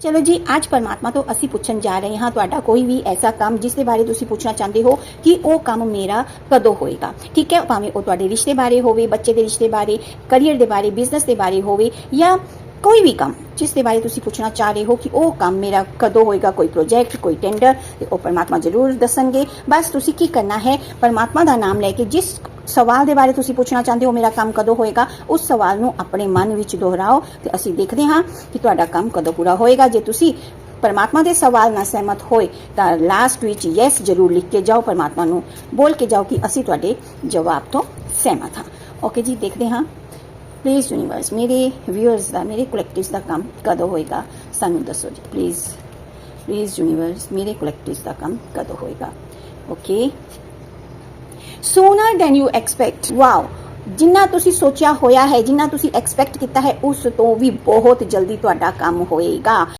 ਚਲੋ ਜੀ ਅੱਜ ਪਰਮਾਤਮਾ ਤੋਂ ਅਸੀਂ ਪੁੱਛਣ ਜਾ ਰਹੇ ਹਾਂ ਤੁਹਾਡਾ ਕੋਈ ਵੀ ਐਸਾ ਕੰਮ ਜਿਸ ਦੇ ਬਾਰੇ ਤੁਸੀਂ ਪੁੱਛਣਾ ਚਾਹੁੰਦੇ ਹੋ ਕਿ ਉਹ ਕੰਮ ਮੇਰਾ ਕਦੋਂ ਹੋਏਗਾ ਠੀਕ ਹੈ ਭਾਵੇਂ ਉਹ ਤੁਹਾਡੇ ਰਿਸ਼ਤੇ ਬਾਰੇ ਹੋਵੇ ਬੱਚੇ ਦੇ ਰਿਸ਼ਤੇ ਬਾਰੇ ਕੈਰੀਅਰ ਦੇ ਬਾਰੇ ਬਿਜ਼ਨਸ ਦੇ ਬਾਰੇ ਹੋਵੇ ਜਾਂ ਕੋਈ ਵੀ ਕੰਮ ਜਿਸ ਦੇ ਬਾਰੇ ਤੁਸੀਂ ਪੁੱਛਣਾ ਚਾਹ ਰਹੇ ਹੋ ਕਿ ਉਹ ਕੰਮ ਮੇਰਾ ਕਦੋਂ ਹੋਏਗਾ ਕੋਈ ਪ੍ਰੋਜੈਕਟ ਕੋਈ ਟੈਂਡਰ ਤੇ ਉਹ ਪਰਮਾਤਮਾ ਜ਼ਰੂਰ ਦੱਸਣਗੇ ਬਸ ਤੁਸੀਂ ਕੀ ਕਰਨਾ ਹੈ ਪਰਮਾਤਮਾ ਦਾ ਨਾਮ ਲੈ ਕੇ ਜਿਸ ਸਵਾਲ ਦੇ ਬਾਰੇ ਤੁਸੀਂ ਪੁੱਛਣਾ ਚਾਹੁੰਦੇ ਹੋ, ਮੇਰਾ ਕੰਮ ਕਦੋਂ ਹੋਏਗਾ? ਉਸ ਸਵਾਲ ਨੂੰ ਆਪਣੇ ਮਨ ਵਿੱਚ ਦੁਹਰਾਓ ਤੇ ਅਸੀਂ ਦੇਖਦੇ ਹਾਂ ਕਿ ਤੁਹਾਡਾ ਕੰਮ ਕਦੋਂ ਪੂਰਾ ਹੋਏਗਾ। ਜੇ ਤੁਸੀਂ ਪਰਮਾਤਮਾ ਦੇ ਸਵਾਲ ਨਾਲ ਸਹਿਮਤ ਹੋਏ, ਤਾਂ ਲਾਸਟ ਵਿੱਚ ਯੈਸ ਜ਼ਰੂਰ ਲਿਖ ਕੇ ਜਾਓ, ਪਰਮਾਤਮਾ ਨੂੰ ਬੋਲ ਕੇ ਜਾਓ ਕਿ ਅਸੀਂ ਤੁਹਾਡੇ ਜਵਾਬ ਤੋਂ ਸਹਿਮਤ ਹਾਂ। ਓਕੇ ਜੀ, ਦੇਖਦੇ ਹਾਂ। ਪਲੀਜ਼ ਯੂਨੀਵਰਸ ਮੇਰੇ ਵਿਊਅਰਸ ਦਾ, ਮੇਰੇ ਕਲੈਕਟਿਵਸ ਦਾ ਕੰਮ ਕਦੋਂ ਹੋਏਗਾ? ਸਾਨੂੰ ਦੱਸੋ ਜੀ ਪਲੀਜ਼ ਪਲੀਜ਼ ਯੂਨੀਵਰਸ ਮੇਰੇ ਕਲੈਕਟਿਵਸ ਦਾ ਕੰਮ ਕਦੋਂ ਹੋਏਗਾ? Okay sooner than you expect wow ਜਿੰਨਾ ਤੁਸੀਂ ਸੋਚਿਆ ਹੋਇਆ ਹੈ, ਜਿੰਨਾ ਤੁਸੀਂ ਐਕਸਪੈਕਟ ਕੀਤਾ ਹੈ, ਉਸ ਤੋਂ ਵੀ ਬਹੁਤ ਜਲਦੀ ਤੁਹਾਡਾ ਕੰਮ ਹੋਏਗਾ।